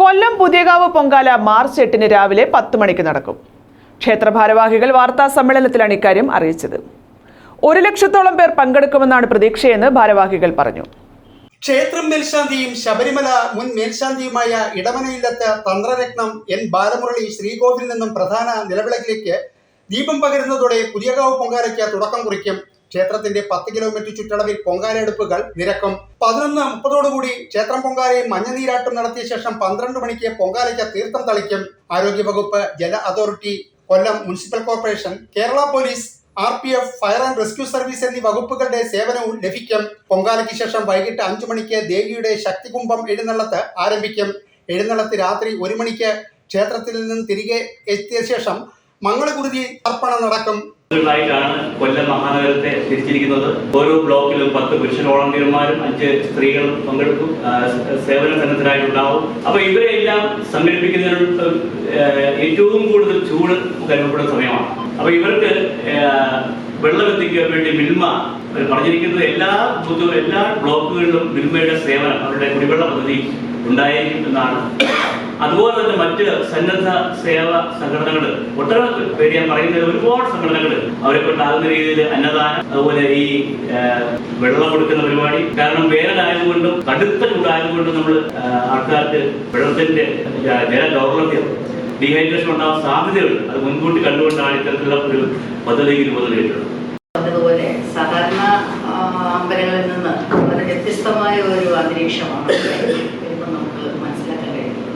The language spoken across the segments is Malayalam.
കൊല്ലം പുതിയകാവ് പൊങ്കാല മാർച്ച് എട്ടിന് രാവിലെ പത്ത് മണിക്ക് നടക്കും. ക്ഷേത്രഭാരവാഹികൾ വാർത്താ സമ്മേളനത്തിലാണ് ഇക്കാര്യം അറിയിച്ചത്. ഒരു ലക്ഷത്തോളം പേർ പങ്കെടുക്കുമെന്നാണ് പ്രതീക്ഷയെന്ന് ഭാരവാഹികൾ പറഞ്ഞു. ക്ഷേത്രം മേൽശാന്തിയും ശബരിമല മുൻ മേൽശാന്തിയുമായ ഇടമനയില്ലത്ത് തന്ത്രരത്നം എൻ ബാലമുരളി ശ്രീകോവിൽ നിന്നും പ്രധാന നിലവിളക്കിലേക്ക് ദീപം പകരുന്നതോടെ പുതിയകാവ് പൊങ്കാലയ്ക്ക് തുടക്കം കുറിക്കും ക്ഷേത്രത്തിന്റെ പത്ത് കിലോമീറ്റർ ചുറ്റളവിൽ പൊങ്കാലയെടുപ്പുകൾ നിരക്കും. പതിനൊന്ന് മുപ്പതോടുകൂടി ക്ഷേത്രം പൊങ്കാലയും മഞ്ഞനീരാട്ടം നടത്തിയ ശേഷം പന്ത്രണ്ട് മണിക്ക് പൊങ്കാലയ്ക്ക് തീർത്ഥം തളിക്കും ആരോഗ്യവകുപ്പ് ജല authority Kollam municipal corporation Kerala police R P F fire and rescue service എന്നീ വകുപ്പുകളുടെ സേവനവും ലഭിക്കും. പൊങ്കാലയ്ക്ക് ശേഷം വൈകിട്ട് അഞ്ചു മണിക്ക് ദേവിയുടെ ശക്തികുംഭം എഴുന്നള്ളത്ത് ആരംഭിക്കും. എഴുന്നള്ളത്ത് രാത്രി ഒരു മണിക്ക് ക്ഷേത്രത്തിൽ നിന്ന് തിരികെ എത്തിയ ശേഷം മംഗളകുരുതി അർപ്പണം നടക്കും. മഹാനഗരത്തെ തിരിച്ചിരിക്കുന്നത്. ഓരോ ബ്ലോക്കിലും പത്ത് പുരുഷൻ വോളണ്ടിയർമാരും അഞ്ച് സ്ത്രീകളും പങ്കെടുക്കും സേവന സന്നദ്ധരായിട്ടുണ്ടാവും. അപ്പൊ ഇവരെ എല്ലാം സംഘടിപ്പിക്കുന്നതിന് ഏഹ്, ഏറ്റവും കൂടുതൽ ചൂട് അനുഭവപ്പെടുന്ന സമയമാണ്. അപ്പൊ ഇവർക്ക് ഏഹ്, വെള്ളം എത്തിക്കാൻ വേണ്ടി മിൽമ പറഞ്ഞിരിക്കുന്നത് എല്ലാ എല്ലാ ബ്ലോക്കുകളിലും മിൽമയുടെ സേവനം അവരുടെ കുടിവെള്ള പദ്ധതി ഉണ്ടായിരിക്കും എന്നാണ് അതുപോലെ തന്നെ മറ്റ് സന്നദ്ധ സേവ സംഘടനകൾ ഒട്ടനവധി പേര് ഞാൻ പറയുന്നത് ഒരുപാട് സംഘടനകൾ അവരെ കൊണ്ടാകുന്ന രീതിയിൽ അന്നദാനം അതുപോലെ ഈ വെള്ളം കൊടുക്കുന്ന പരിപാടി. കാരണം വേനലായതുകൊണ്ടും കടുത്ത ചൂടായതുകൊണ്ടും നമ്മൾ ആൾക്കാർക്ക് വെള്ളത്തിന്റെ ജല ദൗർലഭ്യം ഡീഹൈഡ്രേഷൻ ഉണ്ടാവാൻ സാധ്യതയുണ്ട്. അത് മുൻകൂട്ടി കണ്ടുകൊണ്ടാണ് ഇത്തരത്തിലുള്ള ഒരു പദ്ധതിയിൽ നൽകിയിട്ടുള്ളത് പറഞ്ഞതുപോലെ സാധാരണ അമ്പലങ്ങളിൽ നിന്ന് വളരെ വ്യത്യസ്തമായ ഒരു അന്തരീക്ഷമാണ് വരുമ്പോൾ നമുക്ക് മനസ്സിലാക്കാൻ കഴിയുന്നത്.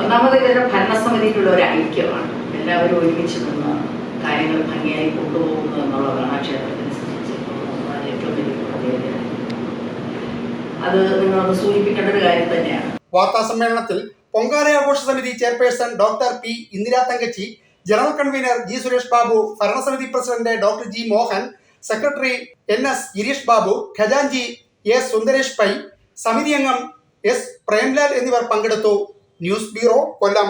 ഒന്നാമത് ഇവരുടെ ഭരണസമിതിയിലുള്ള ഒരു ഐക്യമാണ്. എല്ലാവരും ഒരുമിച്ച് നിന്ന് കാര്യങ്ങൾ ഭംഗിയായി കൊണ്ടുപോകുന്നു എന്നുള്ളതാണ് ആ ക്ഷേത്രത്തിനെ സംബന്ധിച്ചിടത്തോളം ഏറ്റവും വലിയ പ്രത്യേകത. അത് നിങ്ങളൊന്ന് സൂചിപ്പിക്കേണ്ട ഒരു കാര്യം തന്നെയാണ്. വാർത്താ സമ്മേളനത്തിൽ പൊങ്കാല ആഘോഷ സമിതി chairperson doctor P Indira Thankachi general convener G Suresh Babu ഭരണസമിതി president doctor G Mohan secretary N S Girish Babu ഖജാൻജി S Sundaresh Pai സമിതി അംഗം എസ് പ്രേംലാൽ എന്നിവർ പങ്കെടുത്തു. News bureau Kollam.